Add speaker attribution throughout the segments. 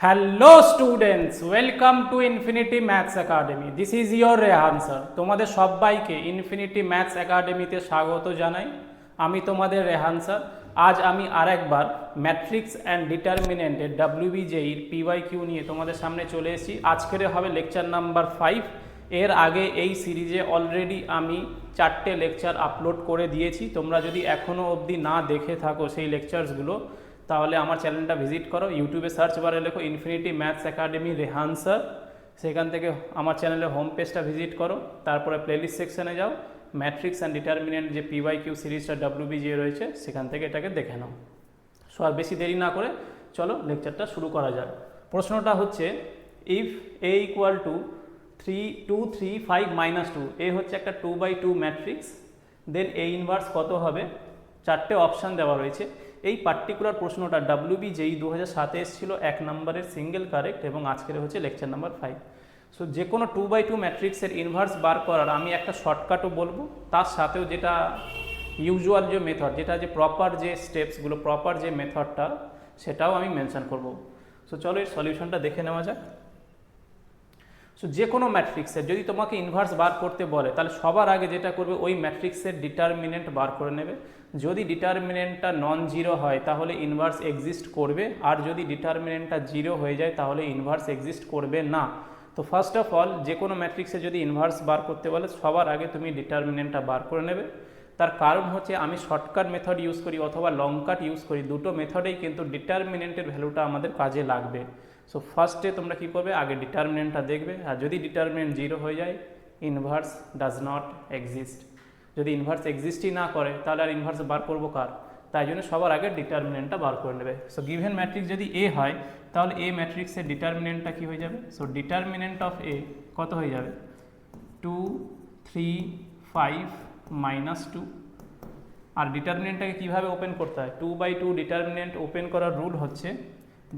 Speaker 1: Hello students welcome to infinity maths academy this is your Rehan sir তোমাদের সবাইকে infinity maths একাডেমিতে স্বাগত জানাই। আমি তোমাদের রেহান স্যার আজ আমি আরেকবার ম্যাট্রিক্স অ্যান্ড ডিটারমিনেন্টের ডাব্লিউবিজেইর পিওয়াই কিউ নিয়ে তোমাদের সামনে চলে এসেছি। আজকের হবে লেকচার নাম্বার ফাইভ এর আগে এই সিরিজে অলরেডি আমি চারটে লেকচার আপলোড করে দিয়েছি। তোমরা যদি এখনও অবধি না দেখে থাকো সেই লেকচার্সগুলো তাহলে আমার চ্যানেলটা ভিজিট করো ইউটিউবে সার্চ বারে লেখো infinity maths academy Rehan sir সেখান থেকে আমার চ্যানেলের হোম পেজটা ভিজিট করো, তারপরে প্লেলিস্ট সেকশনে যাও ম্যাট্রিক্স অ্যান্ড ডিটারমিনেন্ট যে পিওয়াই কিউ সিরিজটা ডাব্লিউবিজিএ রয়েছে, সেখান থেকে এটাকে দেখে নাও। সো আর বেশি দেরি না করে চলো লেকচারটা শুরু করা যাক। প্রশ্নটা হচ্ছে if A equal to three two three five minus two A হচ্ছে একটা two by two matrix then A inverse কত হবে? চারটে অপশান দেওয়া রয়েছে। এই পার্টিকুলার প্রশ্নটা ডাব্লিউবি যেই দু হাজার সাতে এসেছিল, এক নম্বরের সিঙ্গেল কারেক্ট এবং আজকের হচ্ছে লেকচার নাম্বার ফাইভ সো যে কোনো টু বাই টু ম্যাট্রিক্সের ইনভার্স বার করার আমি একটা শর্টকাটও বলব। তার সাথেও যেটা ইউজুয়াল যে মেথড যেটা যে প্রপার যে স্টেপসগুলো প্রপার যে মেথডটা সেটাও আমি মেনশন করব। সো চলো এর সলিউশনটা দেখে নেওয়া যাক। সো যে কোনো ম্যাট্রিক্সের যদি তোমাকে ইনভার্স বার করতে বলে, তাহলে সবার আগে যেটা করবে, ওই ম্যাট্রিক্সের ডিটারমিনেন্ট বার করে নেবে। যদি ডিটারমিনেন্টটা নন জিরো হয়, তাহলে ইনভার্স এক্সিস্ট করবে। আর যদি ডিটারমিনেন্টটা জিরো হয়ে যায়, তাহলে ইনভার্স এক্সিস্ট করবে না। তো ফার্স্ট অফ অল যে কোনো ম্যাট্রিক্সে যদি ইনভার্স বার করতে বলে, সবার আগে তুমি ডিটারমিনেন্টটা বার করে নেবে। তার কারণ হচ্ছে, আমি শর্টকাট মেথড ইউজ করি অথবা লং কাট ইউজ করি, দুটো মেথডেই কিন্তু ডিটারমিনেন্টের ভ্যালুটা আমাদের কাজে লাগবে। সো ফার্স্টে তোমরা কী করবে? আগে ডিটারমিনেন্টটা দেখবে। আর যদি ডিটারমিনেন্ট জিরো হয়ে যায় ইনভার্স ডাজ নট এক্সিস্ট যদি ইনভার্স এক্সিস্টই না করে, তাহলে আর ইনভার্স বার করব কার? তাই জন্য সবার আগে ডিটারমিনেন্টটা বার করে নেবে। সো গিভেন ম্যাট্রিক্স যদি এ হয়, তাহলে এ ম্যাট্রিক্সের ডিটারমিনেন্টটা কী হয়ে যাবে? সো ডিটারমিনেন্ট অফ এ কত হয়ে যাবে? Two three five minus two আর ডিটারমিনেন্টটাকে কীভাবে ওপেন করতে হয়? Two by two determinant open করার রুল হচ্ছে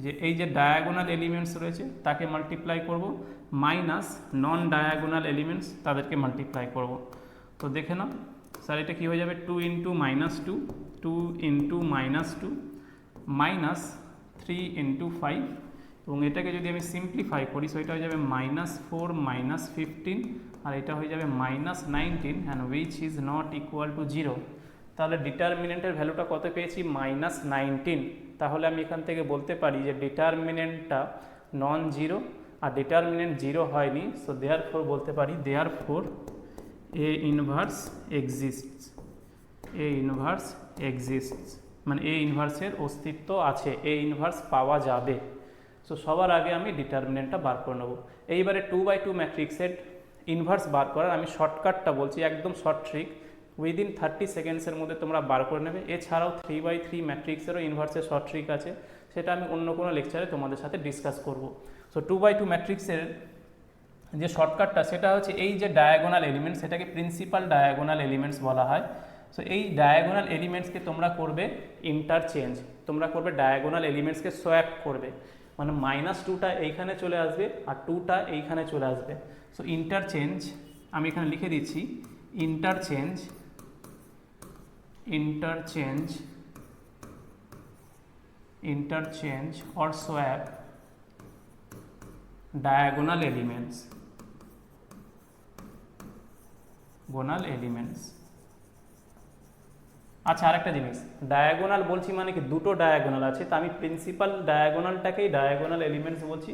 Speaker 1: যে, এই যে ডায়াগোনাল এলিমেন্টস রয়েছে, তাকে মাল্টিপ্লাই করব। মাইনাস নন ডায়াগোনাল এলিমেন্টস তাদেরকে মাল্টিপ্লাই করব। তো দেখে নাও। স্যার, এটা কী হয়ে যাবে? Two into minus two two into minus two minus three into five এবং এটাকে যদি আমি সিম্পলিফাই করি সো এটা হয়ে যাবে মাইনাস ফোর মাইনাস ফিফটিন আর এটা হয়ে যাবে minus nineteen and which is not equal to zero তাহলে ডিটারমিনেন্টের ভ্যালুটা কত পেয়েছি? মাইনাস নাইনটিন তাহলে আমি এখান থেকে বলতে পারি যে ডিটারমিনেন্টটা নন জিরো আর ডিটারমিনেন্ট জিরো হয়নি সো দেয়ার ফোর বলতে পারি therefore A inverse exists A inverse exists মানে এ ইনভার্সের অস্তিত্ব আছে। এ ইনভার্স পাওয়া যাবে। সো সবার আগে আমি ডিটারমিনেন্টটা বার করে নেব। এইবারে টু বাই টু ম্যাট্রিক্সের ইনভার্স বার করার আমি শর্টকাটটা বলছি, একদম শর্ট ট্রিক উইদিন থার্টি সেকেন্ডসের মধ্যে তোমরা বার করে নেবে। এছাড়াও থ্রি বাই থ্রি ম্যাট্রিক্সেরও ইনভার্সের শর্ট ট্রিক আছে। সেটা আমি অন্য কোনো লেকচারে তোমাদের সাথে ডিসকাস করব। সো টু বাই টু ম্যাট্রিক্সের যে শর্টকাটটা সেটা হচ্ছে এই যে ডায়াগোনাল এলিমেন্টস সেটাকে প্রিন্সিপাল ডায়াগোনাল এলিমেন্টস বলা হয়। সো এই ডায়াগোনাল এলিমেন্টসকে তোমরা করবে ইন্টারচেঞ্জ তোমরা করবে ডায়াগোনাল এলিমেন্টসকে সোয়াপ করবে। মানে মাইনাস টুটা এইখানে চলে আসবে আর টুটা এইখানে চলে আসবে। সো ইন্টারচেঞ্জ আমি এখানে লিখে দিচ্ছি interchange interchange interchange or swap diagonal elements gonal elements আচ্ছা আরেকটা জিনিস। ডায়াগোনাল বলছি মানে কি? দুটো ডায়াগোনাল আছে। তা আমি প্রিন্সিপাল ডায়াগোনালটাকেই ডায়াগোনাল এলিমেন্টস বলছি।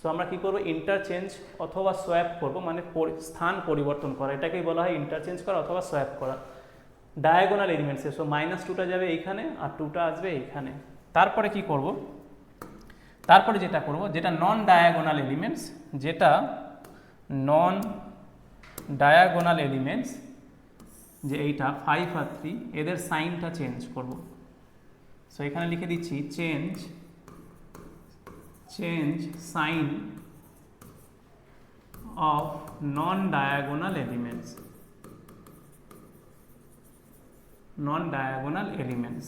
Speaker 1: সো আমরা কি করব? ইন্টারচেঞ্জ অথবা সোয়াপ করব। মানে স্থান পরিবর্তন করা। এটাকেই বলা হয় ইন্টারচেঞ্জ করা অথবা সোয়াপ করা। ডায়াগোনাল এলিমেন্টসে সো মাইনাস টুটা যাবে এইখানে আর টুটা আসবে এইখানে। তারপরে কি করব? তারপরে যেটা করব? যেটা নন ডায়াগোনাল এলিমেন্টস যেটা নন ডায়াগোনাল এলিমেন্টস যে এইটা ফাইভ আর থ্রি এদের সাইনটা চেঞ্জ করব। সো এখানে লিখে দিচ্ছি change change sign of non diagonal elements non diagonal elements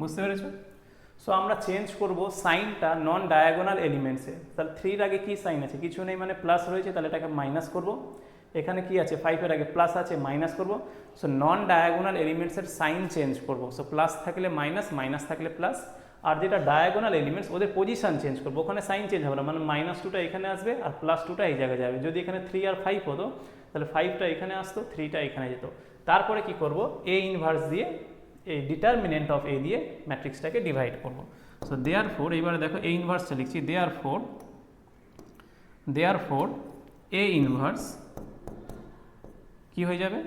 Speaker 1: বুঝতে পেরেছ? সো আমরা চেঞ্জ করব সাইনটা নন ডায়াগোনাল এলিমেন্টসে তাহলে থ্রির আগে কি সাইন আছে? কিছু নেই মানে প্লাস রয়েছে, তাহলে এটাকে মাইনাস করব। এখানে কি আছে? ফাইভের আগে প্লাস আছে মাইনাস করব। সো নন ডায়াগোনাল এলিমেন্টসের সাইন চেঞ্জ করব। সো প্লাস থাকলে মাইনাস মাইনাস থাকলে প্লাস আর যেটা ডায়াগোনাল এলিমেন্টস ওদের পজিশন চেঞ্জ করব। ওখানে সাইন চেঞ্জ হবে না। মানে মাইনাস টুটা এখানে আসবে আর প্লাস টুটা এই জায়গায় যাবে। যদি এখানে থ্রি আর ফাইভ হতো, তাহলে ফাইভটা এখানে আসতো থ্রিটা এখানে যেত। তারপরে কি করব? এ ইনভার্স দিয়ে এই ডিটারমিনেন্ট অফ এ দিয়ে ম্যাট্রিক্সটাকে ডিভাইড করব। সো দেয়ার ফোর এইবারে দেখো এ ইনভার্সটা লিখছি। Therefore therefore A inverse কি হয়ে যাবে?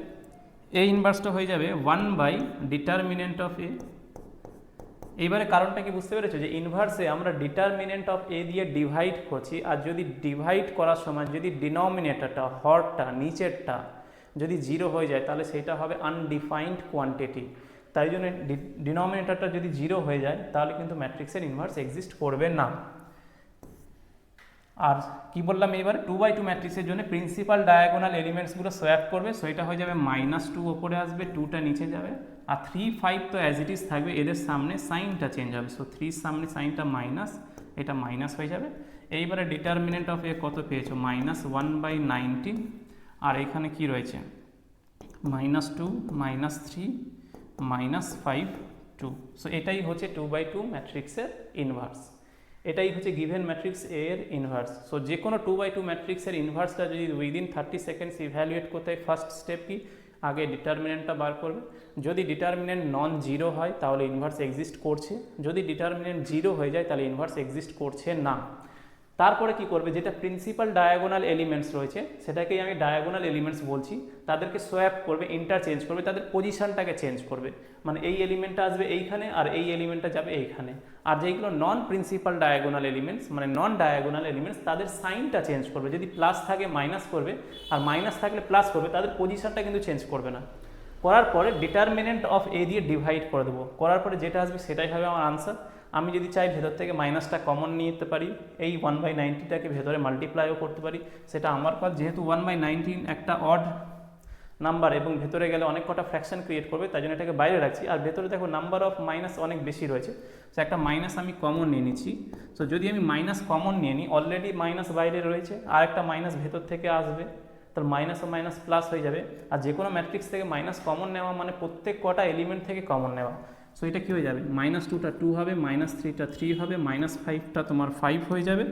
Speaker 1: এ ইনভার্সটা হয়ে যাবে one by determinant of A এইবারে কারণটা কি বুঝতে পেরেছ? যে ইনভার্সে আমরা ডিটারমিনেন্ট অফ এ দিয়ে ডিভাইড করছি, আর যদি ডিভাইড করার সময় যদি ডিনোমিনেটরটা হরটা, নিচেরটা যদি জিরো হয়ে যায়, তাহলে সেটা হবে আনডিফাইন্ড কোয়ান্টিটি তাই জন্য ডিনমিনেটরটা যদি জিরো হয়ে যায়, তাহলে কিন্তু ম্যাট্রিক্সের ইনভার্স এক্সিস্ট করবে না। আর কি বললাম এবার টু বাই টু ম্যাট্রিক্সের জন্য প্রিন্সিপাল ডায়াগোনাল এলিমেন্টসগুলো সোয়াপ করবে সো এটা হয়ে যাবে মাইনাস টু ওপরে আসবে টুটা নিচে যাবে, আর থ্রি ফাইভ তো অ্যাজ ইট ইজ থাকবে, এদের সামনে সাইনটা চেঞ্জ হবে সো থ্রির সামনে সাইনটা মাইনাস এটা মাইনাস হয়ে যাবে। এইবারে ডিটারমিনেন্ট অফ এ কত পেয়েছ? মাইনাস ওয়ান বাই নাইনটিন আর এখানে কি রয়েছে? Minus two minus three minus five two so এটাই হচ্ছে টু বাই টু ম্যাট্রিক্সের ইনভার্স এটাই হচ্ছে গিভেন ম্যাট্রিক্স এ এর ইনভার্স সো যে কোনো টু বাই টু ম্যাট্রিক্সের ইনভার্সটা যদি উইদিন থার্টি সেকেন্ডস ইভ্যালুয়েট করতে হয় ফার্স্ট স্টেপ কি? আগে ডিটারমিনেন্টটা বার করবে। যদি ডিটারমিনেন্ট নন জিরো হয়, তাহলে ইনভার্স এক্সিস্ট করছে। যদি ডিটারমিনেন্ট জিরো হয়ে যায়, তাহলে ইনভার্স এক্সিস্ট করছে না। তারপরে কি করবে? যেটা প্রিন্সিপাল ডায়াগোনাল এলিমেন্টস রয়েছে, সেটাকেই আমি ডায়াগোনাল এলিমেন্টস বলছি। তাদেরকে সোয়াপ করবে ইন্টারচেঞ্জ করবে, তাদের পজিশানটাকে চেঞ্জ করবে। মানে এই এলিমেন্টটা আসবে এইখানে আর এই এলিমেন্টটা যাবে এইখানে। আর যেগুলো নন প্রিন্সিপাল ডায়াগোনাল এলিমেন্টস মানে নন ডায়াগোনাল এলিমেন্টস তাদের সাইনটা চেঞ্জ করবে। যদি প্লাস থাকে মাইনাস করবে। আর মাইনাস থাকলে প্লাস করবে, তাদের পজিশানটা কিন্তু চেঞ্জ করবে না। করার পরে ডিটারমিনেন্ট অফ এ দিয়ে ডিভাইড করে দেবো। করার পরে যেটা আসবে, সেটাই হবে আমার আনসার আমি যদি চাই ভেতর থেকে মাইনাসটা কমন নিয়ে যেতে পারি, এই ওয়ান বাই নাইনটিটাকে ভেতরে মাল্টিপ্লাইও করতে পারি। সেটা আমার কাজ, যেহেতু ওয়ান বাই নাইনটিন একটা অড নাম্বার এবং ভেতরে গেলে অনেক কটা ফ্র্যাকশন ক্রিয়েট করবে, তাই জন্য এটাকে বাইরে রাখছি। আর ভেতরে দেখো নাম্বার অফ মাইনাস অনেক বেশি রয়েছে। সো একটা মাইনাস আমি কমন নিয়ে নিচ্ছি। সো যদি আমি মাইনাস কমন নিয়ে নিই অলরেডি মাইনাস বাইরে রয়েছে, আর একটা মাইনাস ভেতর থেকে আসবে, তাহলে মাইনাস ও মাইনাস প্লাস হয়ে যাবে। আর যে কোনো ম্যাট্রিক্স থেকে মাইনাস কমন নেওয়া মানে প্রত্যেক কটা এলিমেন্ট থেকে কমন নেওয়া। সো এটা কী হয়ে যাবে? মাইনাস টুটা টু হবে মাইনাস থ্রিটা থ্রি হবে মাইনাস ফাইভটা তোমার ফাইভ হয়ে যাবে,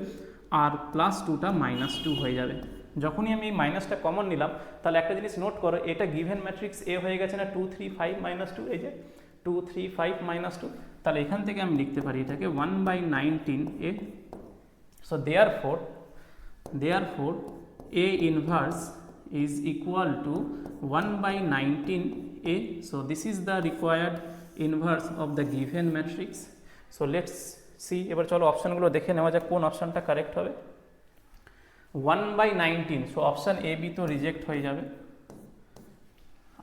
Speaker 1: আর প্লাস টুটা মাইনাস টু হয়ে যাবে। যখনই আমি এই মাইনাসটা কমন নিলাম, তাহলে একটা জিনিস নোট করো, এটা গিভেন ম্যাট্রিক্স এ হয়ে গেছে না two three five minus two এই যে two three five minus two তাহলে এখান থেকে আমি লিখতে পারি এটাকে one by nineteen A so therefore therefore A inverse is equal to 1 by 19 a. So, this is the required inverse of the given matrix so let's see এবার চলো অপশানগুলো দেখে নেওয়া যাক কোন অপশানটা কারেক্ট হবে। One by nineteen so option A B তো রিজেক্ট হয়ে যাবে।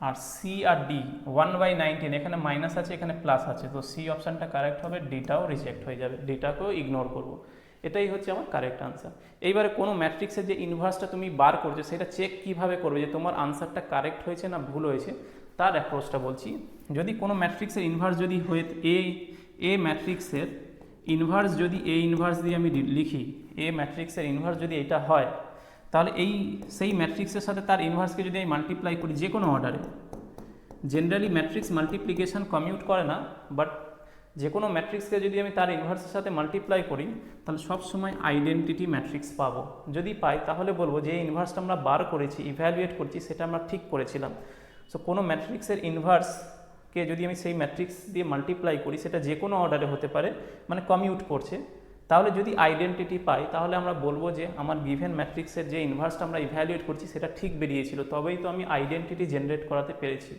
Speaker 1: আর সি আর ডি ওয়ান বাই নাইনটিন এখানে মাইনাস আছে, এখানে প্লাস আছে। তো সি অপশানটা কারেক্ট হবে ডিটাও রিজেক্ট হয়ে যাবে। ডিটাকেও ইগনোর করব। এটাই হচ্ছে আমার কারেক্ট আনসার এইবারে কোনো ম্যাট্রিক্সের যে ইনভার্সটা তুমি বার করছ, সেটা চেক কীভাবে করবে যে তোমার আনসারটা কারেক্ট হয়েছে না ভুল হয়েছে, তার অ্যাপ্রোচটা বলছি। যদি কোনো ম্যাট্রিক্সের ইনভার্স যদি হয়ে এ এ ম্যাট্রিক্সের ইনভার্স যদি এ ইনভার্স দিয়ে আমি লিখি, এ ম্যাট্রিক্সের ইনভার্স যদি এটা হয়, তাহলে এই সেই ম্যাট্রিক্সের সাথে তার ইনভার্সকে যদি আমি মাল্টিপ্লাই করি যে কোনো অর্ডারে জেনারেলি ম্যাট্রিক্স মাল্টিপ্লিকেশন কমিউট করে না বাট যে কোনো ম্যাট্রিক্সকে যদি আমি তার ইনভার্সের সাথে মাল্টিপ্লাই করি, তাহলে সব সময় আইডেন্টিটি ম্যাট্রিক্স পাবো। যদি পাই, তাহলে বলব যে ইনভার্সটা আমরা বার করেছি ইভ্যালুয়েট করছি, সেটা আমরা ঠিক করেছিলাম। সো কোনো ম্যাট্রিক্সের ইনভার্সকে যদি আমি সেই ম্যাট্রিক্স দিয়ে মাল্টিপ্লাই করি, সেটা যে কোনো অর্ডারে হতে পারে মানে কমিউট করছে, তাহলে যদি আইডেন্টিটি পাই, তাহলে আমরা বলব যে আমার গিভেন ম্যাট্রিক্সের যে ইনভার্সটা আমরা ইভ্যালুয়েট করছি, সেটা ঠিক বেরিয়েছিল, তবেই তো আমি আইডেন্টিটি জেনারেট করাতে পেরেছি।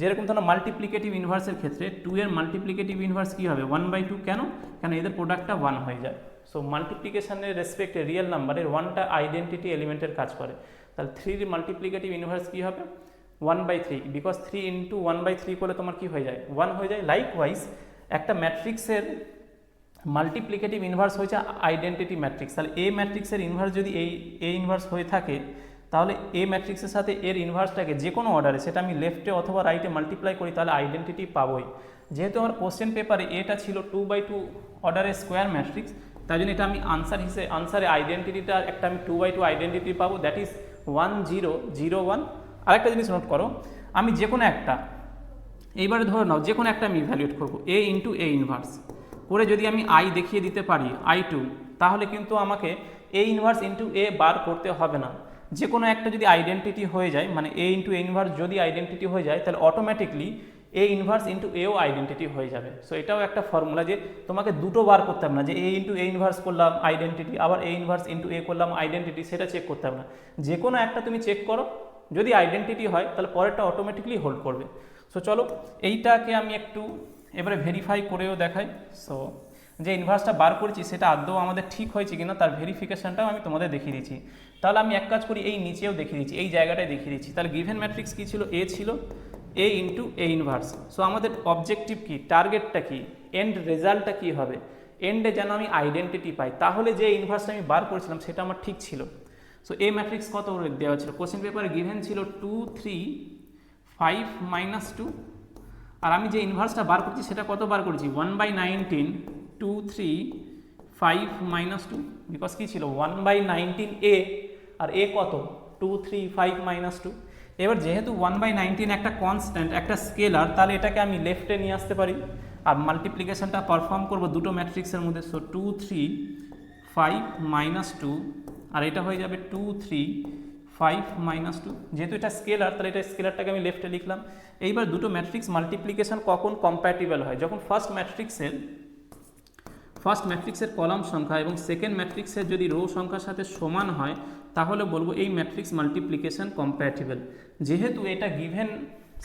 Speaker 1: যেরকম ধরো মাল্টিপ্লিকেটিভ ইনভার্সের ক্ষেত্রে টু এর মাল্টিপ্লিকেটিভ ইনভার্স কী হবে? ওয়ান বাই টু কেন? কেন এদের প্রোডাক্টটা ওয়ান হয়ে যায়। সো মাল্টিপ্লিকেশনের রেসপেক্টে রিয়েল নাম্বারের ওয়ানটা আইডেন্টিটি এলিমেন্টের কাজ করে। তাহলে থ্রির মাল্টিপ্লিকেটিভ ইনভার্স কী হবে? One by three because three into one by three করলে তোমার কী হয়ে যায়? ওয়ান হয়ে যায়। লাইক ওয়াইজ একটা ম্যাট্রিক্সের মাল্টিপ্লিকেটিভ ইনভার্স হয়েছে আইডেন্টিটি ম্যাট্রিক্স তাহলে এ ম্যাট্রিক্সের ইনভার্স যদি এই এ ইনভার্স হয়ে থাকে, তাহলে এ ম্যাট্রিক্সের সাথে এর ইনভার্সটাকে যে কোনো অর্ডারে সেটা আমি লেফটে অথবা রাইটে মাল্টিপ্লাই করি, তাহলে আইডেন্টিটি পাবোই। যেহেতু আমার কোশ্চেন পেপারে এটা ছিল টু বাই টু অর্ডারের স্কোয়ার ম্যাট্রিক্স তাই জন্য এটা আমি আনসার হিসেবে আনসারে আইডেন্টিটিটা একটা আমি টু বাই টু আইডেন্টিটি পাবো। That is one zero zero one আরেকটা জিনিস নোট করো, আমি যে কোনো একটা, এইবারে ধরে নাও যে কোনো একটা আমি ইভ্যালুয়েট করব এ ইন্টু এ ইনভার্স করে যদি আমি আই দেখিয়ে দিতে পারি আই টু তাহলে কিন্তু আমাকে এ ইনভার্স ইন্টু এ বার করতে হবে না। যে কোনো একটা যদি আইডেন্টিটি হয়ে যায় মানে এ ইন্টু এ ইনভার্স যদি আইডেন্টিটি হয়ে যায়, তাহলে অটোমেটিকলি এ ইনভার্স ইন্টু এও আইডেন্টিটি হয়ে যাবে। সো এটাও একটা ফর্মুলা যে তোমাকে দুটো বার করতে হবে না, যে এ ইন্টু এ ইনভার্স করলাম আইডেন্টিটি আবার এ ইনভার্স ইন্টু এ করলাম আইডেন্টিটি সেটা চেক করতে হবে না। যে কোনো একটা তুমি চেক করো যদি আইডেন্টিটি হয়, তাহলে পরেরটা অটোমেটিকলি হোল্ড করবে। সো চলো, এইটাকে আমি একটু এবারে ভেরিফাই করেও দেখাই। সো যে ইনভার্সটা বার করেছি, সেটা আদৌ আমাদের ঠিক হয়েছে কিনা, তার ভেরিফিকেশনটাও আমি তোমাদের দেখিয়ে দিচ্ছি। তাহলে আমি এক কাজ করি, এই নিচেও দেখিয়ে দিচ্ছি, এই জায়গাটায় দেখিয়ে দিচ্ছি। তাহলে গিভেন ম্যাট্রিক্স কী ছিল? এ ছিল। A into A inverse so আমাদের অবজেক্টিভ কি? টার্গেটটা কি? এন্ড রেজাল্টটা কি হবে? এন্ডে যেন আমি আইডেন্টিটি পাই। তাহলে যে ইনভার্সটা আমি বার করেছিলাম, সেটা আমার ঠিক ছিল। সো এ ম্যাট্রিক্স কত দেওয়া ছিল। কোশ্চেন পেপারে গিভেন ছিল two three five minus two আর আমি যে ইনভার্সটা বার করছি, সেটা কত বার করেছি? One by nineteen two three five minus two because কী ছিল? ওয়ান বাই নাইনটিন এ আর এ কত? Two three five minus two এবার যেহেতু ওয়ান বাই নাইনটিন একটা কনস্ট্যান্ট একটা স্কেলার তাহলে এটাকে আমি লেফটে নিয়ে আসতে পারি। আর মাল্টিপ্লিকেশনটা পারফর্ম করব দুটো ম্যাট্রিক্সের মধ্যে। So two three five minus two আর এটা হয়ে যাবে two three five minus two যেহেতু এটা স্কেলার তাহলে এটা স্কেলারটাকে আমি লেফটে লিখলাম। এইবার দুটো ম্যাট্রিক্স মাল্টিপ্লিকেশন কখন কম্প্যাটিবল হয়? যখন ফার্স্ট ম্যাট্রিক্সের ফার্স্ট ম্যাট্রিক্সের কলাম সংখ্যা এবং সেকেন্ড ম্যাট্রিক্সের যদি রো সংখ্যার সাথে সমান হয়, তাহলে বলব এই ম্যাট্রিক্স মাল্টিপ্লিকেশন কম্প্যাটিবল যেহেতু এটা given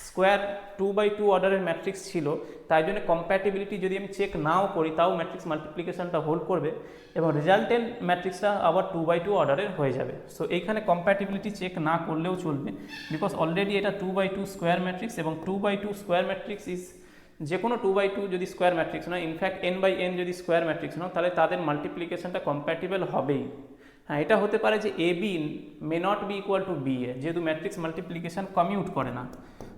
Speaker 1: square two by two অর্ডারের ম্যাট্রিক্স ছিল, তাই জন্য কম্প্যাটিবিলিটি যদি আমি চেক নাও করি, তাও ম্যাট্রিক্স মাল্টিপ্লিকেশনটা হোল্ড করবে এবং রেজাল্টেন্ট ম্যাট্রিক্সটা আবার টু বাই টু অর্ডারের হয়ে যাবে। সো এইখানে কম্প্যাটিবিলিটি চেক না করলেও চলবে বিকজ অলরেডি এটা two by two square matrix এবং two by two square matrix is যে কোনো টু বাই টু যদি স্কোয়ার ম্যাট্রিক্স নয় in fact n by n যদি স্কোয়ার ম্যাট্রিক্স নয়, তাহলে তাদের মাল্টিপ্লিকেশনটা কম্প্যাটিবল হবেই। হ্যাঁ এটা হতে পারে যে A B may not be equal to B A যেহেতু ম্যাট্রিক্স মাল্টিপ্লিকেশন কমিউট করে না।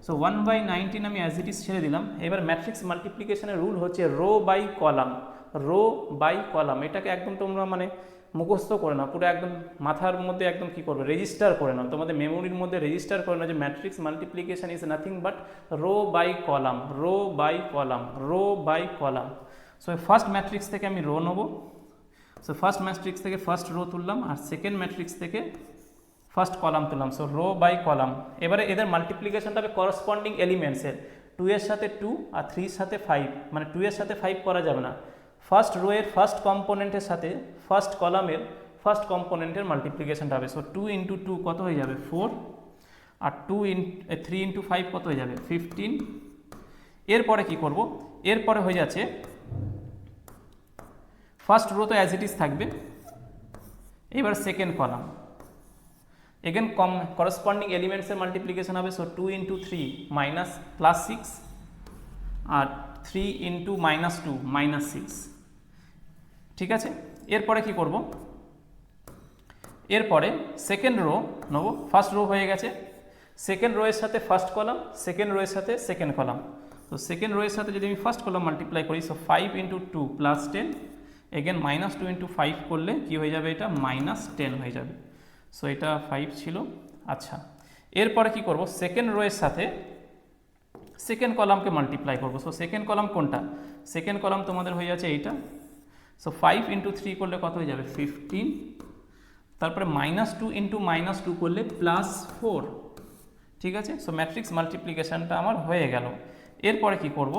Speaker 1: সো ওয়ান বাই নাইনটিন আমি অ্যাজ ইট ইস ছেড়ে দিলাম। এবার ম্যাট্রিক্স মাল্টিপ্লিকেশনের রুল হচ্ছে row by column. Row by column. এটাকে একদম তোমরা মানে মুখস্থ করে নাও। পুরো একদম মাথার মধ্যে একদম কী করবে? রেজিস্টার করে নাও। তোমাদের মেমোরির মধ্যে রেজিস্টার করে নাও যে matrix multiplication is nothing but row by column. Row by column. Row by column. So first matrix থেকে আমি রো নেব। সো ফার্স্ট ম্যাট্রিক্স থেকে ফার্স্ট রো তুললাম। আর সেকেন্ড ম্যাট্রিক্স থেকে ফার্স্ট কলাম তুললাম সো রো বাই কলাম এবারে এদের মাল্টিপ্লিকেশনটা হবে করসপন্ডিং এলিমেন্টসের টু এর সাথে টু আর থ্রির সাথে ফাইভ মানে টু এর সাথে ফাইভ করা যাবে না। ফার্স্ট রো এর ফার্স্ট কম্পোনেন্টের সাথে ফার্স্ট কলামের ফার্স্ট কম্পোনেন্টের মাল্টিপ্লিকেশনটা হবে। সো টু ইন্টু টু কত হয়ে যাবে? Four R two in three into five কত হয়ে যাবে? ফিফটিন এরপরে কি করব? এরপরে হয়ে যাচ্ছে ফার্স্ট রো তো অ্যাজ ইট ইজ থাকবে। এবার সেকেন্ড কলাম এগেন কম করসপন্ডিং এলিমেন্টসের মাল্টিপ্লিকেশন হবে so two into three minus plus six আর three into minus two minus six ঠিক আছে? এরপরে কি করব? এরপরে সেকেন্ড রো নেব। ফার্স্ট রো হয়ে গেছে। সেকেন্ড রো এর সাথে ফার্স্ট কলাম সেকেন্ড রো এর সাথে সেকেন্ড কলাম তো সেকেন্ড রো এর সাথে যদি আমি ফার্স্ট কলাম মাল্টিপ্লাই করি so five into two plus ten again minus two into five করলে কী হয়ে যাবে এটা? মাইনাস টেন হয়ে যাবে। সো এটা ফাইভ ছিল। আচ্ছা এরপরে কি করব? সেকেন্ড রো এর সাথে সেকেন্ড কলামকে মাল্টিপ্লাই করব। সো সেকেন্ড কলাম কোনটা? সেকেন্ড কলাম তোমাদের হয়ে যাচ্ছে এইটা। সো ফাইভ ইন্টু থ্রি করলে কত হয়ে যাবে? ফিফটিন তারপরে minus two into minus two করলে প্লাস ফোর ঠিক আছে? সো ম্যাট্রিক্স মাল্টিপ্লিকেশানটা আমার হয়ে গেল। এরপরে কি করব?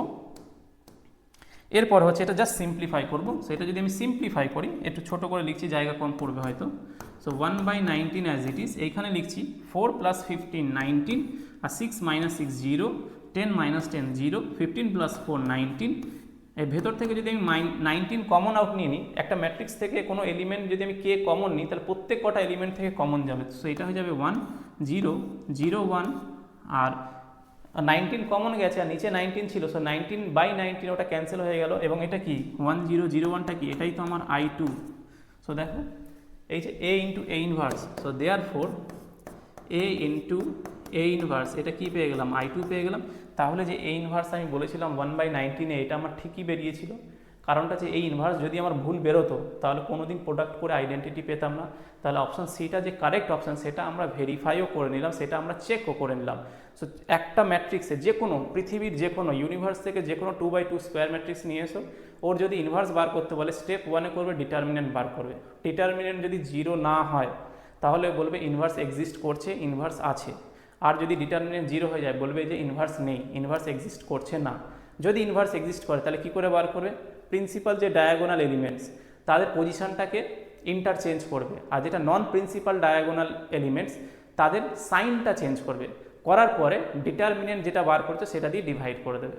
Speaker 1: এরপর হচ্ছে এটা জাস্ট সিম্পলিফাই করব। সেটা যদি আমি সিম্পলিফাই করি, একটু ছোট করে লিখছি, জায়গা কম পড়বে হয়তো। So one by nineteen as it is এইখানে লিখছি ফোর প্লাস ফিফটিন নাইনটিন আর six minus six zero ten minus ten zero fifteen plus four nineteen এর ভেতর থেকে যদি আমি নাইনটিন কমন আউট নিয়ে নিই, একটা ম্যাট্রিক্স থেকে কোনো এলিমেন্ট যদি আমি কে কমন নিই, তাহলে প্রত্যেক কটা এলিমেন্ট থেকে কমন যাবে। সো এটা হয়ে যাবে ওয়ান জিরো জিরো ওয়ান আর নাইনটিন কমন গেছে, আর নিচে নাইনটিন ছিল সো নাইনটিন বাই নাইনটিন ওটা ক্যান্সেল হয়ে গেল, এবং এটা কি? ওয়ান জিরো জিরো ওয়ানটা কি? এটাই তো আমার আই টু সো দেখো, এই যে A into A inverse so therefore A into A inverse এটা কি পেয়ে গেলাম? আই টু পেয়ে গেলাম। তাহলে যে এ ইনভার্স আমি বলেছিলাম ওয়ান বাই নাইনটিনে এটা আমার ঠিকই বেরিয়েছিল। কারণটা যে এই ইনভার্স যদি আমার ভুল বেরোতো, তাহলে কোনোদিন প্রোডাক্ট করে আইডেন্টিটি পেতাম না। তাহলে অপশান সিটা যে কারেক্ট অপশান সেটা আমরা ভেরিফাইও করে নিলাম, সেটা আমরা চেকও করে নিলাম। সো একটা ম্যাট্রিক্সে যে কোনো পৃথিবীর যে কোনো ইউনিভার্স থেকে যে কোনো two by two square matrix নিয়ে এসো। ওর যদি ইনভার্স বার করতে বলে স্টেপ ওয়ানে করবে ডিটারমিনেন্ট বার করবে। ডিটারমিনেন্ট যদি জিরো না হয়, তাহলে বলবে ইনভার্স এক্সিস্ট করছে ইনভার্স আছে। আর যদি ডিটারমিনেন্ট জিরো হয়ে যায়, বলবে যে ইনভার্স নেই ইনভার্স এক্সিস্ট করছে না। যদি ইনভার্স এক্সিস্ট করে, তাহলে কী করে বার করবে? প্রিন্সিপাল যে ডায়াগোনাল এলিমেন্টস তাদের পজিশনটাকে ইন্টারচেঞ্জ করবে। আর যেটা নন প্রিন্সিপাল ডায়াগোনাল এলিমেন্টস তাদের সাইনটা চেঞ্জ করবে। করার পরে ডিটারমিনেন্ট যেটা বার করছে, সেটা দিয়ে ডিভাইড করে দেবে।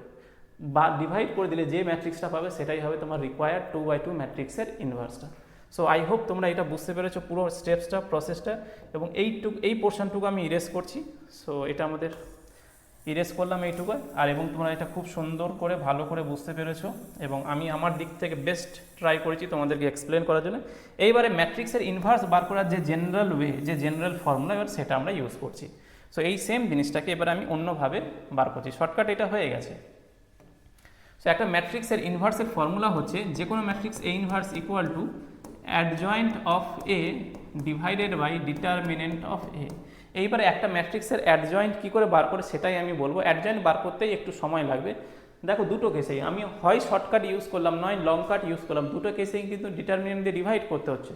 Speaker 1: বা ডিভাইড করে দিলে যে ম্যাট্রিক্সটা পাবে, সেটাই হবে তোমার রিকোয়ার্ড টু বাই টু ম্যাট্রিক্সের ইনভার্সটা সো আই হোপ তোমরা এটা বুঝতে পেরেছ পুরো স্টেপসটা প্রসেসটা এবং এইটুকু, এই পোর্শনটুকু আমি ইরেজ করছি। সো এটা আমাদের ইরেজ করলাম এইটুকু। আর এবং তোমরা এটা খুব সুন্দর করে, ভালো করে বুঝতে পেরেছ। এবং আমি আমার দিক থেকে বেস্ট ট্রাই করেছি তোমাদেরকে এক্সপ্লেন করার জন্য। এইবারে ম্যাট্রিক্সের ইনভার্স বার করার যে জেনারেল ওয়ে যে জেনারেল ফর্মুলা এবার সেটা আমরা ইউজ করছি। সো এই সেম জিনিসটাকে এবার আমি অন্যভাবে বার করছি। শর্টকাট এটা হয়ে গেছে। সো একটা ম্যাট্রিক্সের ইনভার্সের ফর্মুলা হচ্ছে যে কোনো matrix A inverse equal to adjoint of A divided by determinant of A এইবারে একটা ম্যাট্রিক্সের অ্যাডজয়েন্ট কী করে বার করে সেটাই আমি বলব। অ্যাডজয়েন্ট বার করতেই একটু সময় লাগবে। দেখো দুটো কেসেই আমি হয় শর্টকাট ইউজ করলাম, নয় লং কাট ইউজ করলাম। দুটো কেসেই কিন্তু ডিটারমিনেন্ট দিয়ে ডিভাইড করতে হচ্ছে।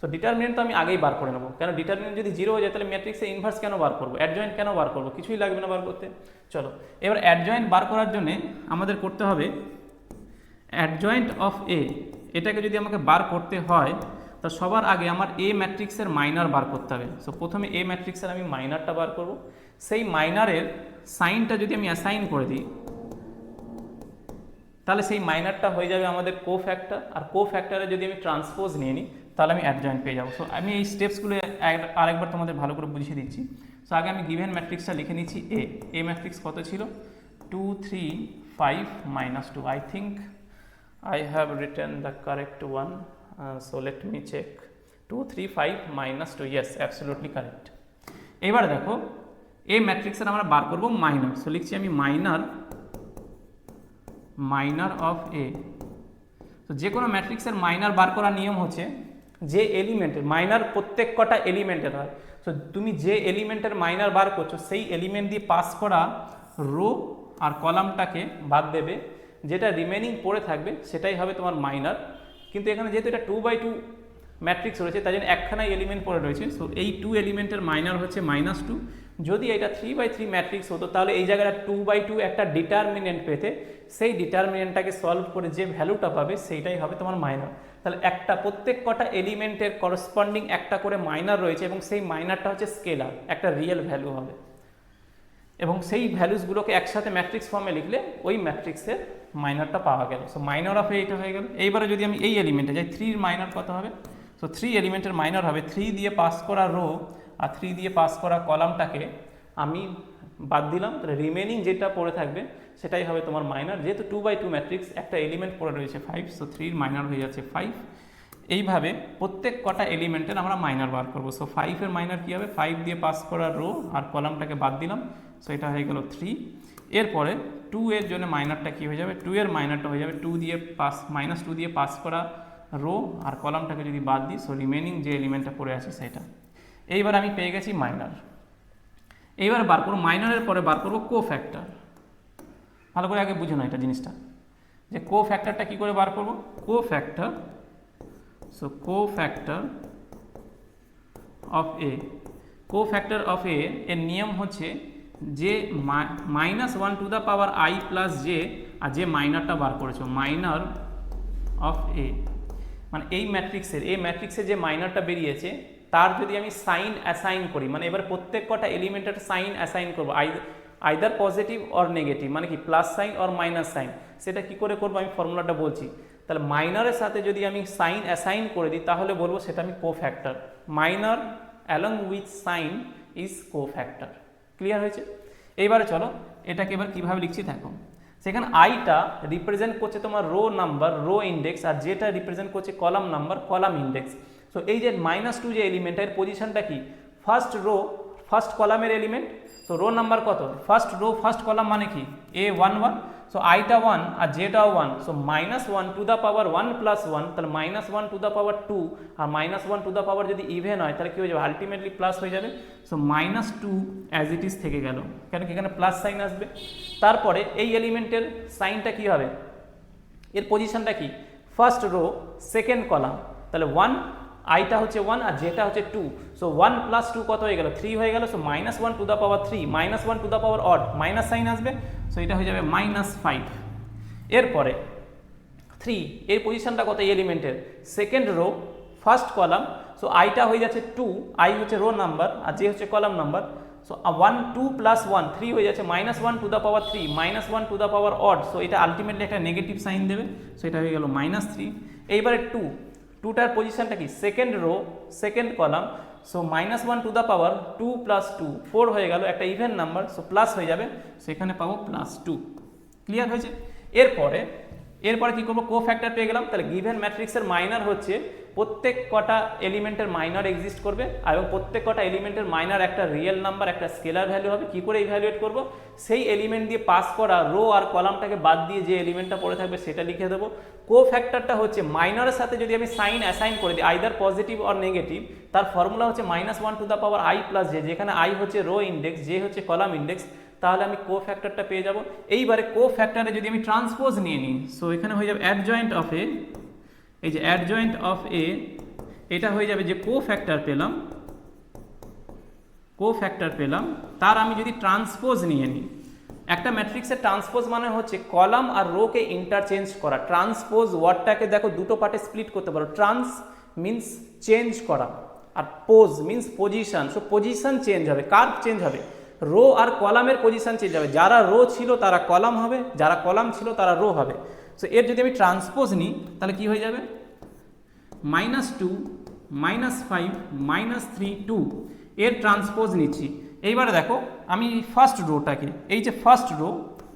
Speaker 1: তো ডিটারমিনেন্ট তো আমি আগেই বার করে নেব। কেন? ডিটারমিনেন্ট যদি জিরো হয়ে যায়, তাহলে ম্যাট্রিক্সে ইনভার্স কেন বার করব? অ্যাডজয়েন্ট কেন বার করব? কিছুই লাগবে না বার করতে। চলো, এবার অ্যাডজয়েন্ট বার করার জন্যে আমাদের করতে হবে অ্যাডজয়েন্ট অফ এ এটাকে যদি আমাকে বার করতে হয় তা সবার আগে আমার এ ম্যাট্রিক্সের মাইনার বার করতে হবে। সো প্রথমে এ ম্যাট্রিক্সের আমি মাইনারটা বার করব। সেই মাইনারের সাইনটা যদি আমি অ্যাসাইন করে দিই, তাহলে সেই মাইনারটা হয়ে যাবে আমাদের কো ফ্যাক্টর আর কো ফ্যাক্টরে যদি আমি ট্রান্সপোজ নিয়ে নিই, তাহলে আমি অ্যাডজয়েন্ট পেয়ে যাব। সো আমি এই স্টেপসগুলো আরেকবার তোমাদের ভালো করে বুঝিয়ে দিচ্ছি। সো আগে আমি গিভেন ম্যাট্রিক্সটা লিখে নিচ্ছি এ এ ম্যাট্রিক্স কত ছিল? Two three five minus two I think I have written the correct one. So let me check. 2, 3, 5 minus 2. Yes, absolutely correct. এবার দেখো এই ম্যাট্রিক্সের আমরা বার করব মাইনার সো লিখছি আমি মাইনার মাইনার অফ এ তো যে কোনো ম্যাট্রিক্সের মাইনার বার করার নিয়ম হচ্ছে যে এলিমেন্টের মাইনার প্রত্যেক কটা এলিমেন্টের হয় তো তুমি যে এলিমেন্টের মাইনার বার করছ সেই এলিমেন্ট দিয়ে পাস করা রো আর কলামটাকে বাদ দেবে যেটা রিমেনিং পড়ে থাকবে সেটাই হবে তোমার মাইনার কিন্তু এখানে যেহেতু এটা টু বাই টু ম্যাট্রিক্স রয়েছে, তাই জন্য একখানাই এলিমেন্ট পড়ে রয়েছে। সো এই টু এলিমেন্টের মাইনার হচ্ছে মাইনাস টু যদি এটা থ্রি বাই থ্রি ম্যাট্রিক্স হতো, তাহলে এই জায়গাটা টু বাই টু একটা ডিটারমিনেন্ট পেতে, সেই ডিটারমিনেন্টটাকে সলভ করে যে ভ্যালুটা পাবে, সেইটাই হবে তোমার মাইনার তাহলে একটা, প্রত্যেক কটা এলিমেন্টের করসপন্ডিং একটা করে মাইনার রয়েছে এবং সেই মাইনারটা হচ্ছে স্কেলার একটা রিয়েল ভ্যালু হবে। এবং সেই ভ্যালুসগুলোকে একসাথে ম্যাট্রিক্স ফর্মে লিখলে ওই ম্যাট্রিক্সের মাইনারটা পাওয়া গেল। সো মাইনর অফ এইটা হয়ে গেল। এইবারে যদি আমি এই এলিমেন্টে যাই থ্রির মাইনার কত হবে? সো থ্রি এলিমেন্টের মাইনর হবে। থ্রি দিয়ে পাস করা রো আর থ্রি দিয়ে পাস করা কলামটাকে আমি বাদ দিলাম। রিমেনিং যেটা পড়ে থাকবে, সেটাই হবে তোমার মাইনার যেহেতু টু বাই টু ম্যাট্রিক্স একটা এলিমেন্ট পড়ে রয়েছে ফাইভ সো থ্রির মাইনার হয়ে যাচ্ছে ফাইভ এইভাবে প্রত্যেক কটা এলিমেন্টের আমরা মাইনার বার করব। সো ফাইভের মাইনার কী হবে? ফাইভ দিয়ে পাস করা রো আর কলামটাকে বাদ দিলাম। সো এটা হয়ে গেল থ্রি এরপরে টু এর জন্য মাইনারটা কী হয়ে যাবে? টু এর মাইনারটা হয়ে যাবে টু দিয়ে পাস মাইনাস টু দিয়ে পাস করা রো আর কলামটাকে যদি বাদ দিই সো রিমেনিং যে এলিমেন্টটা পড়ে আছে সেটা। এইবার আমি পেয়ে গেছি মাইনার এইবার বার করব মাইনারের পরে বার করব কো ফ্যাক্টর ভালো করে আগে বুঝো না এটা জিনিসটা। যে কো ফ্যাক্টরটা কী করে বার করব? Cofactor so cofactor of A cofactor of A এর নিয়ম হচ্ছে যে minus one to the power I plus J আর যে মাইনারটা বার করেছ মাইনার অফ এ মানে এই ম্যাট্রিক্সের এই ম্যাট্রিক্সের যে মাইনারটা বেরিয়েছে, তার যদি আমি সাইন অ্যাসাইন করি মানে এবার প্রত্যেক কটা এলিমেন্টের সাইন অ্যাসাইন করব, I either positive or negative মানে কি plus sign or minus sign সেটা কি করে করব আমি ফর্মুলাটা বলছি। তাহলে মাইনারের সাথে যদি আমি সাইন অ্যাসাইন করে দিই, তাহলে বলব সেটা আমি cofactor minor along with sign is cofactor clear হয়েছে? এইবারে চলো, এটাকে এবার কীভাবে লিখছি দেখো। সেখানে আইটা রিপ্রেজেন্ট করছে তোমার রো নাম্বার রো ইন্ডেক্স আর যেটা রিপ্রেজেন্ট করছে column number column index so এই যে মাইনাস টু যে এলিমেন্ট এর পজিশনটা কি? ফার্স্ট রো ফার্স্ট কলামের এলিমেন্ট তো রো নাম্বার কত? ফার্স্ট রো ফার্স্ট কলাম মানে কি? এ ওয়ান ওয়ান সো আইটা ওয়ান আর জেটাও one so minus one to the power one plus one তাহলে minus one to the power two R minus one to the power যদি even হয়, তাহলে কী হয়ে যাবে? আলটিমেটলি প্লাস হয়ে যাবে। So minus two as it is থেকে গেল। কেন কি এখানে প্লাস সাইন আসবে? তারপরে এই এলিমেন্টের সাইনটা কী হবে? এর পজিশনটা কি? ফার্স্ট রো সেকেন্ড কলাম তাহলে ওয়ান আইটা হচ্ছে ওয়ান আর জেটা হচ্ছে two so one plus two কত হয়ে গেল? থ্রি হয়ে গেল। So minus one to the power three minus one to the power odd minus sign আসবে। সো এটা হয়ে যাবে মাইনাস ফাইভ এরপরে থ্রি এর পজিশনটা কত এলিমেন্টের second row first column so আইটা হয়ে যাচ্ছে টু আই হচ্ছে রো নাম্বার আর জে হচ্ছে column number so one two plus one three হয়ে যাচ্ছে minus one to the power three minus one to the power odd so এটা ultimately একটা নেগেটিভ সাইন দেবে। সো এটা হয়ে গেল মাইনাস থ্রি এইবারে টু টুটার পজিশনটা কি? Second row second column so minus one to the power two plus two four হয়ে গেল, একটা ইভেন নাম্বার সো প্লাস হয়ে যাবে সো এখানে পাবো প্লাস টু ক্লিয়ার হয়েছে? এরপরে এরপরে কি করব? কো ফ্যাক্টর পেয়ে গেলাম, তাহলে গিভেন ম্যাট্রিক্সের মাইনার হচ্ছে প্রত্যেক কটা এলিমেন্টের মাইনার এক্সিস্ট করবে এবং প্রত্যেক কটা এলিমেন্টের মাইনার একটা রিয়েল নাম্বার একটা স্কেলার ভ্যালু হবে। কি করে ইভ্যালুয়েট করব? সেই এলিমেন্ট দিয়ে পাস করা রো আর কলামটাকে বাদ দিয়ে যে এলিমেন্টটা পড়ে থাকবে সেটা লিখে দেবো। কো ফ্যাক্টরটা হচ্ছে মাইনারের সাথে যদি আমি সাইন অ্যাসাইন করে দিই আইদার পজিটিভ অর নেগেটিভ তার ফর্মুলা হচ্ছে minus one to the power I plus J যেখানে আই হচ্ছে রো ইন্ডেক্স জে হচ্ছে কলাম ইন্ডেক্স তাহলে আমি কো ফ্যাক্টরটা পেয়ে যাব। এইবারে কো ফ্যাক্টরে যদি আমি ট্রান্সপোজ নিয়ে নিই সো এখানে হয়ে যাবে অ্যাডজয়েন্ট অফ এ এই যে অ্যাডজয়েন্ট অফ এ এটা হয়ে যাবে যে কো ফ্যাক্টর পেলাম কো ফ্যাক্টর পেলাম, তার আমি যদি ট্রান্সপোজ নিয়ে নিই, একটা ম্যাট্রিক্সের ট্রান্সপোজ মানে হচ্ছে কলাম আর রোকে ইন্টারচেঞ্জ করা। ট্রান্সপোজ ওয়ার্ডটাকে দেখো দুটো পার্টে স্প্লিট করতে পারো। ট্রান্স মিন্স চেঞ্জ করা আর pose means position so position change হবে কার চেঞ্জ হবে। রো আর কলামের পজিশন চেঞ্জ হবে। যারা রো ছিল তারা কলাম হবে, যারা কলাম ছিল তারা রো হবে। সো এর যদি আমি ট্রান্সপোজ নিই, তাহলে কি হয়ে যাবে? Minus two minus five minus three two এর ট্রান্সপোজ নিচ্ছি। এইবারে দেখো, আমি ফার্স্ট রোটাকে এই যে ফার্স্ট রো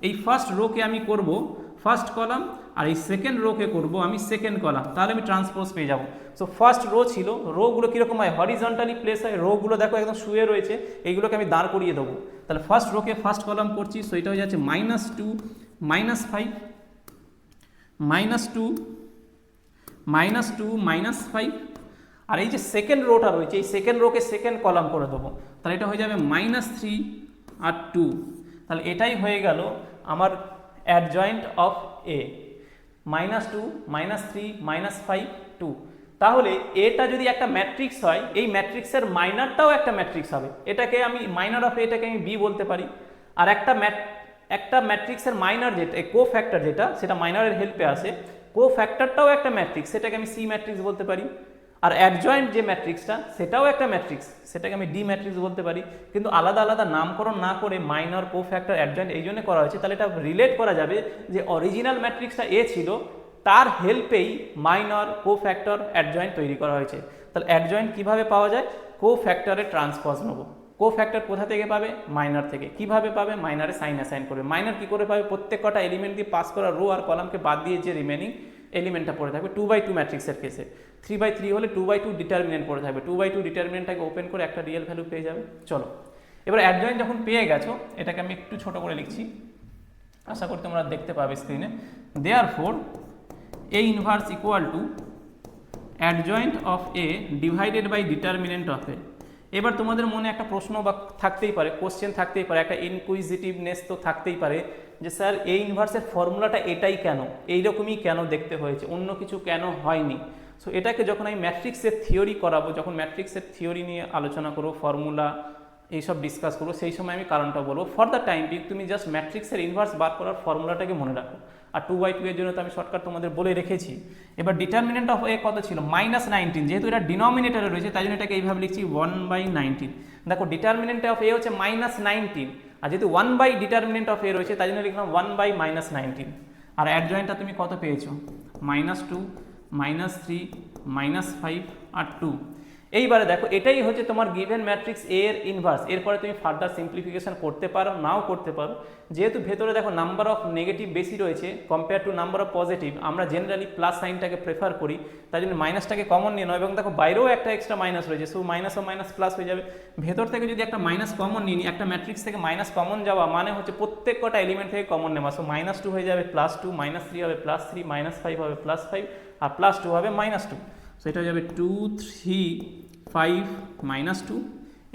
Speaker 1: এই ফার্স্ট রোকে আমি করব ফার্স্ট কলাম আর এই সেকেন্ড রোকে করব আমি সেকেন্ড কলাম তাহলে আমি ট্রান্সপোজ পেয়ে যাব। সো ফার্স্ট রো ছিল রোগুলো কীরকম হয়? হরিজন্টালি প্লেস হয় রোগুলো দেখো একদম শুয়ে রয়েছে, এইগুলোকে আমি দাঁড় করিয়ে দেবো। তাহলে ফার্স্ট রোকে ফার্স্ট কলাম করছি সো এটা হয়ে যাচ্ছে minus two minus five minus two minus two minus five আর এই যে সেকেন্ড রোটা রয়েছে, এই সেকেন্ড রোকে সেকেন্ড কলাম করে দেবো। তাহলে এটা হয়ে যাবে মাইনাস থ্রি আর টু তাহলে এটাই হয়ে গেল আমার adjoint of A minus two minus three minus five two তাহলে এটা যদি একটা ম্যাট্রিক্স হয়, এই ম্যাট্রিক্সের মাইনারটাও একটা ম্যাট্রিক্স হবে। এটাকে আমি মাইনার অফ এটাকে আমি বি বলতে পারি। আর একটা ম্যাট একটা ম্যাট্রিক্সের মাইনার যেটা কো ফ্যাক্টর যেটা, সেটা মাইনারের হেল্পে আসে। কো ফ্যাক্টরটাও একটা ম্যাট্রিক্স সেটাকে আমি সি ম্যাট্রিক্স বলতে পারি। আর অ্যাডজয়েন্ট যে ম্যাট্রিক্সটা সেটাও একটা ম্যাট্রিক্স সেটাকে আমি ডি ম্যাট্রিক্স বলতে পারি। কিন্তু আলাদা আলাদা নামকরণ না করে মাইনর কো ফ্যাক্টর অ্যাডজয়েন্ট এই জন্য করা হয়েছে। তাহলে এটা রিলেট করা যাবে যে অরিজিনাল ম্যাট্রিক্সটা এ ছিল, তার হেল্পেই মাইনর কো ফ্যাক্টর অ্যাডজয়েন্ট তৈরি করা হয়েছে। তাহলে অ্যাডজয়েন্ট কীভাবে পাওয়া যায়? কো ফ্যাক্টরে ট্রান্সপোজ নেব। কো ফ্যাক্টর কোথা থেকে পাবে? মাইনার থেকে। কীভাবে পাবে? মাইনারে সাইন অ্যাসাইন করবে। মাইনার কি করে পাবে? প্রত্যেক কটা এলিমেন্ট দিয়ে পাস করা রো আর কলামকে বাদ দিয়ে যে রিমেনিং এলিমেন্টটা পড়ে থাকবে টু বাই টু ম্যাট্রিক্সের কেসে থ্রি বাই থ্রি হলে টু বাই টু ডিটারমিনেন্ট পড়ে থাকবে। টু বাই টু ডিটারমিনেন্টটাকে ওপেন করে একটা রিয়েল ভ্যালু পেয়ে যাবে। চলো। এবার অ্যাডজয়েন্ট যখন পেয়ে গেছো, এটাকে আমি একটু ছোট করে লিখছি। আশা করি তোমরা দেখতে পাবে স্ক্রিনে therefore A inverse equal to adjoint of A divided by determinant of A এবার তোমাদের মনে একটা প্রশ্ন বা থাকতেই পারে কোশ্চেন থাকতেই পারে, একটা ইনকুইজিটিভনেস তো থাকতেই পারে যে, স্যার, এই ইনভার্সের ফর্মুলাটা এটাই কেন? এইরকমই কেন দেখতে হয়েছে? অন্য কিছু কেন হয়নি? সো এটাকে যখন আমি ম্যাট্রিক্সের থিওরি করাবো, যখন ম্যাট্রিক্সের থিওরি নিয়ে আলোচনা করব ফর্মুলা এইসব ডিসকাস করব, সেই সময় আমি কারণটা বলব। ফর দ্য টাইম বিং তুমি জাস্ট ম্যাট্রিক্সের ইনভার্স বার করার ফর্মুলাটাকে মনে রাখো। আর টু বাই টু এর জন্য তো আমি শর্টকাট তোমাদের বলে রেখেছি। এবার ডিটারমিনেন্ট অফ এ কত ছিল? মাইনাস নাইনটিন যেহেতু এটা ডিনমিনেটারে রয়েছে, তাই জন্য এটাকে এইভাবে লিখছি ওয়ান বাই নাইনটিন দেখো ডিটারমিনেন্ট অফ এ হচ্ছে মাইনাস নাইনটিন আর যেহেতু one by determinant of A রয়েছে, তাই জন্য লিখলাম ওয়ান বাই মাইনাস নাইনটিন আর অ্যাডজয়েন্টটা তুমি কত পেয়েছ? Minus two minus three minus five আর টু
Speaker 2: এইবারে দেখো, এটাই হচ্ছে তোমার গিভেন ম্যাট্রিক্স এ এর ইনভার্স এরপরে তুমি ফার্দার সিম্পলিফিকেশন করতে পারো, নাও করতে পারো। যেহেতু ভেতরে দেখো নাম্বার অফ নেগেটিভ বেশি রয়েছে compare to number of positive আমরা জেনারেলি প্লাস সাইনটাকে প্রেফার করি। তাই জন্য মাইনাসটাকে কমন নিয়ে নাও, এবং দেখো বাইরেও একটা এক্সট্রা মাইনাস রয়েছে সো মাইনাস ও মাইনাস প্লাস হয়ে যাবে। ভেতর থেকে যদি একটা মাইনাস কমন নিই, একটা ম্যাট্রিক্স থেকে মাইনাস কমন যাওয়া মানে হচ্ছে প্রত্যেক কটা এলিমেন্ট থেকে কমন নেওয়া। সো মাইনাস টু হয়ে যাবে প্লাস টু মাইনাস থ্রি হবে প্লাস থ্রি মাইনাস ফাইভ হবে প্লাস ফাইভ আর প্লাস টু হবে মাইনাস টু সো এটা হয়ে যাবে two three five minus two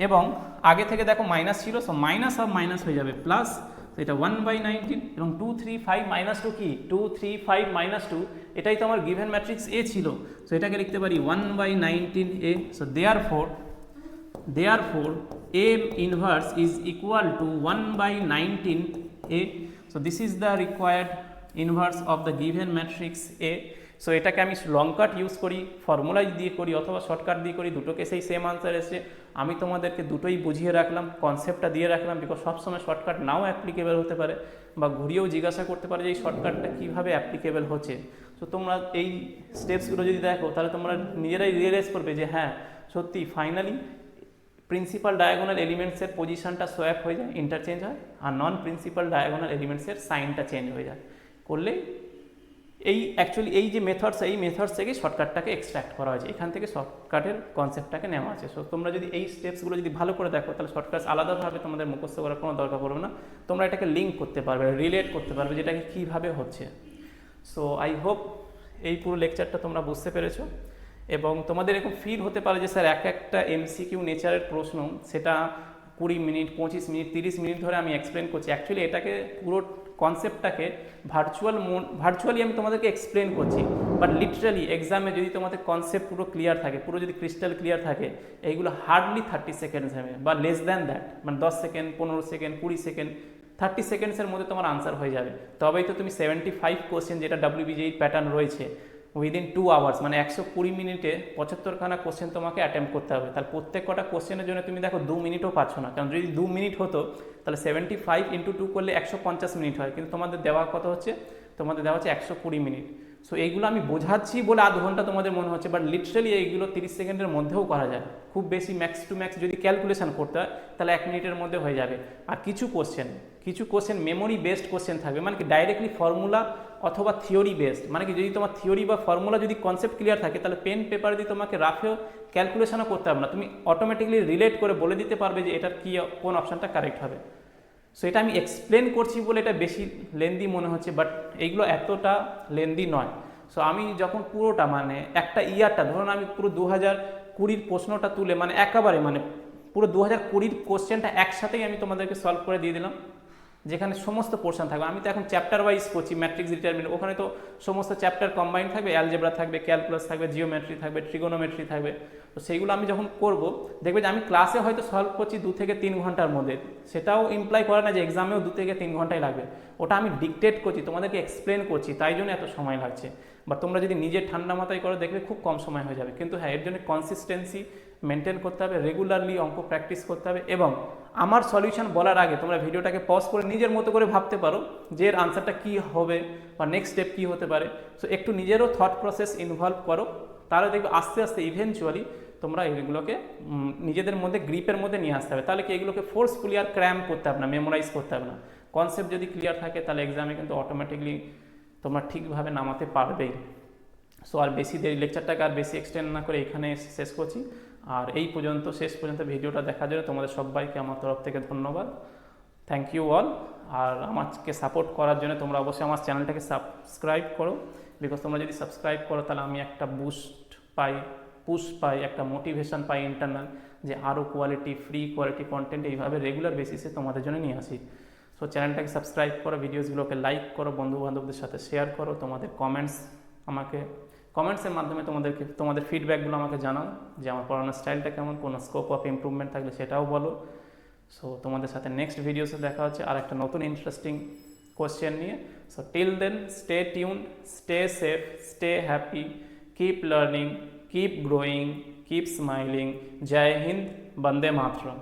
Speaker 2: এবং আগে থেকে দেখো মাইনাস ছিল সো মাইনাস অফ মাইনাস হয়ে যাবে প্লাস এটা ওয়ান বাই নাইনটিন এবং two three five minus two কি? Two three five minus two এটাই তো আমার গিভেন ম্যাট্রিক্স এ ছিল। সো এটাকে লিখতে পারি one by nineteen A so therefore therefore a inverse is equal to 1 by 19 a. So, this is the required inverse of the given matrix a. So এটাকে আমি long cut use করি ফর্মুলাই দিয়ে করি, অথবা শর্টকাট দিয়ে করি, দুটোকে সেই সেম আনসার এসে আমি তোমাদেরকে দুটোই বুঝিয়ে রাখলাম কনসেপ্টটা দিয়ে রাখলাম বিকজ সবসময় শর্টকাট নাও অ্যাপ্লিকেবল হতে পারে, বা ঘুরিয়েও জিজ্ঞাসা করতে পারে যে এই শর্টকাটটা কীভাবে অ্যাপ্লিকেবল হচ্ছে। তো তোমরা এই স্টেপসগুলো যদি দেখো, তাহলে তোমরা নিজেরাই রিয়েলাইজ করবে যে হ্যাঁ সত্যি ফাইনালি প্রিন্সিপাল ডায়াগোনাল এলিমেন্টসের পজিশনটা সোয়াপ হয়ে যায় ইন্টারচেঞ্জ হয়, আর নন প্রিন্সিপাল ডায়াগোনাল এলিমেন্টসের সাইনটা চেঞ্জ হয়ে যায়। করলে এই অ্যাকচুয়ালি এই যে মেথডস এই মেথডস থেকে শর্টকাটটাকে এক্সট্র্যাক্ট করা হয়েছে। এখান থেকে শর্টকাটের কনসেপ্টটাকে নেওয়া আছে সো তোমরা যদি এই স্টেপসগুলো যদি ভালো করে দেখো, তাহলে শর্টকাট আলাদাভাবে তোমাদের মুখস্থ করার কোনো দরকার পড়বে না। তোমরা এটাকে লিঙ্ক করতে পারবে রিলেট করতে পারবে যেটাকে কীভাবে হচ্ছে। সো আই হোপ এই পুরো লেকচারটা তোমরা বুঝতে পেরেছ। এবং তোমাদের এরকম ফিল হতে পারে যে, স্যার এক একটা এমসিকিউ নেচারের প্রশ্ন, সেটা কুড়ি মিনিট, পঁচিশ মিনিট, তিরিশ মিনিট ধরে আমি এক্সপ্লেন করছি। অ্যাকচুয়ালি এটাকে পুরো কনসেপ্টটাকে ভার্চুয়াল মোড ভার্চুয়ালি আমি তোমাদেরকে এক্সপ্লেন করছি বাট লিটারালি এক্সামে যদি তোমাদের কনসেপ্ট পুরো ক্লিয়ার থাকে, পুরো যদি ক্রিস্টাল ক্লিয়ার থাকে, এইগুলো হার্ডলি থার্টি সেকেন্ডস হবে, বা লেস দ্যান দ্যাট মানে দশ সেকেন্ড পনেরো সেকেন্ড কুড়ি সেকেন্ড থার্টি সেকেন্ডসের মধ্যে তোমার আনসার হয়ে যাবে। তবেই তো তুমি সেভেন্টি ফাইভ কোশ্চেন যেটা ডাব্লিউবিজেই প্যাটার্ন রয়েছে উইদিন টু আওয়ার্স মানে একশো কুড়ি মিনিটে পঁচাত্তরখানা কোশ্চেন তোমাকে অ্যাটেম্প করতে হবে। তাহলে প্রত্যেক কটা কোশ্চেনের জন্য তুমি দেখো দু মিনিটও পাচ্ছ না। কারণ যদি দু মিনিট হতো, তাহলে সেভেন্টি ফাইভ ইন্টু টু করলে একশো পঞ্চাশ মিনিট হয়। কিন্তু তোমাদের দেওয়া কত হচ্ছে? তোমাদের দেওয়া হচ্ছে একশো কুড়ি মিনিট। সো এইগুলো আমি বোঝাচ্ছি বলে আধ ঘণ্টা তোমাদের মনে হচ্ছে বাট লিটারালি এইগুলো তিরিশ সেকেন্ডের মধ্যেও করা যায়। খুব বেশি ম্যাক্স টু ম্যাক্স যদি ক্যালকুলেশন করতে হয়, তাহলে এক মিনিটের মধ্যে হয়ে যাবে। আর কিছু কোশ্চেন কিছু কোশ্চেন মেমোরি বেসড কোশ্চেন থাকবে। মানে কি ডাইরেক্টলি ফর্মুলা অথবা থিওরি বেসড মানে কি যদি তোমার থিওরি বা ফর্মুলা যদি কনসেপ্ট ক্লিয়ার থাকে, তাহলে পেন পেপার দিয়ে তোমাকে রাফেও ক্যালকুলেশনও করতে হবে না। তুমি অটোমেটিকলি রিলেট করে বলে দিতে পারবে যে এটার কী, কোন অপশানটা কারেক্ট হবে। সো এটা আমি এক্সপ্লেন করছি বলে এটা বেশি লেন্দি মনে হচ্ছে বাট এইগুলো এতটা লেন্দি নয়। সো আমি যখন পুরোটা মানে একটা ইয়ারটা, ধরুন আমি পুরো দু হাজার কুড়ির প্রশ্নটা তুলে মানে একেবারে মানে পুরো দু হাজার কুড়ির কোশ্চেনটা একসাথেই আমি তোমাদেরকে সলভ করে দিয়ে দিলাম। যেখানে সমস্ত পোর্শন থাকবে। আমি তো এখন চ্যাপ্টার ওয়াইজ করছি ম্যাট্রিক্স ডিটারমিনেন্ট ওখানে তো সমস্ত চ্যাপ্টার কম্বাইন থাকবে অ্যালজেব্রা থাকবে ক্যালকুলাস থাকবে জিওমেট্রি থাকবে ট্রিগোনোমেট্রি থাকবে। তো সেইগুলো আমি যখন করব, দেখবে যে আমি ক্লাসে হয়তো সলভ করছি দু থেকে তিন ঘণ্টার মধ্যে। সেটাও ইমপ্লাই করে না যে এক্সামেও দু থেকে তিন ঘন্টাই লাগবে। ওটা আমি ডিকটেট করছি, তোমাদেরকে এক্সপ্লেন করছি, তাই জন্য এত সময় লাগছে। বা তোমরা যদি নিজের ঠান্ডা মাথায় করো, দেখবে খুব কম সময় হয়ে যাবে। কিন্তু হ্যাঁ এর জন্য কনসিস্টেন্সি মেনটেন করতে হবে রেগুলারলি অঙ্ক প্র্যাকটিস করতে হবে এবং আমার সলিউশন বলার আগে তোমরা ভিডিওটাকে পজ করে নিজের মতো করে ভাবতে পারো যে এর আনসারটা কী হবে বা নেক্সট স্টেপ কী হতে পারে। সো একটু নিজেরও থট প্রসেস ইনভলভ করো। তাহলে দেখবে আস্তে আস্তে ইভেনচুয়ালি তোমরা এগুলোকে নিজেদের মধ্যে গ্রিপের মধ্যে নিয়ে আসতে হবে। তাহলে কি এগুলোকে ফোর্সফুলি আর ক্র্যাম করতে হবে না মেমোরাইজ করতে হবে না। কনসেপ্ট যদি ক্লিয়ার থাকে, তাহলে এক্সামে কিন্তু অটোমেটিকলি তোমরা ঠিকভাবে নামাতে পারবেই। সো আর বেশি দেরি লেকচারটাকে আর বেশি এক্সটেন্ড না করে এখানে শেষ করছি। আর এই পর্যন্ত, শেষ পর্যন্ত ভিডিওটা দেখার জন্য তোমাদের সবাইকে আমার তরফ থেকে ধন্যবাদ। থ্যাংক ইউ অল আর আমাকে সাপোর্ট করার জন্য তোমরা অবশ্যই আমার চ্যানেলটাকে সাবস্ক্রাইব করো। বিকজ তোমরা যদি সাবস্ক্রাইব করো, তাহলে আমি একটা বুস্ট পাই পুশ পাই, একটা মোটিভেশন পাই ইন্টারনাল যে আরও কোয়ালিটি ফ্রি কোয়ালিটি কন্টেন্ট এইভাবে রেগুলার বেসিসে তোমাদের জন্য নিয়ে আসি। সো চ্যানেলটাকে সাবস্ক্রাইব করো ভিডিওসগুলোকে লাইক করো বন্ধু বান্ধবদের সাথে শেয়ার করো, তোমাদের কমেন্টস আমাকে কমেন্টসের মাধ্যমে তোমাদেরকে, তোমাদের ফিডব্যাকগুলো আমাকে জানাও যে আমার পড়ানোর স্টাইলটা কেমন, কোনো স্কোপ অফ ইমপ্রুভমেন্ট থাকলে সেটাও বলো। সো তোমাদের সাথে নেক্সট ভিডিওসে দেখা হচ্ছে আর একটা নতুন ইন্টারেস্টিং কোয়েশ্চেন নিয়ে। So till then stay tune stay safe stay happy keep learning keep growing keep smiling জয় হিন্দ, বন্দে মাতরম।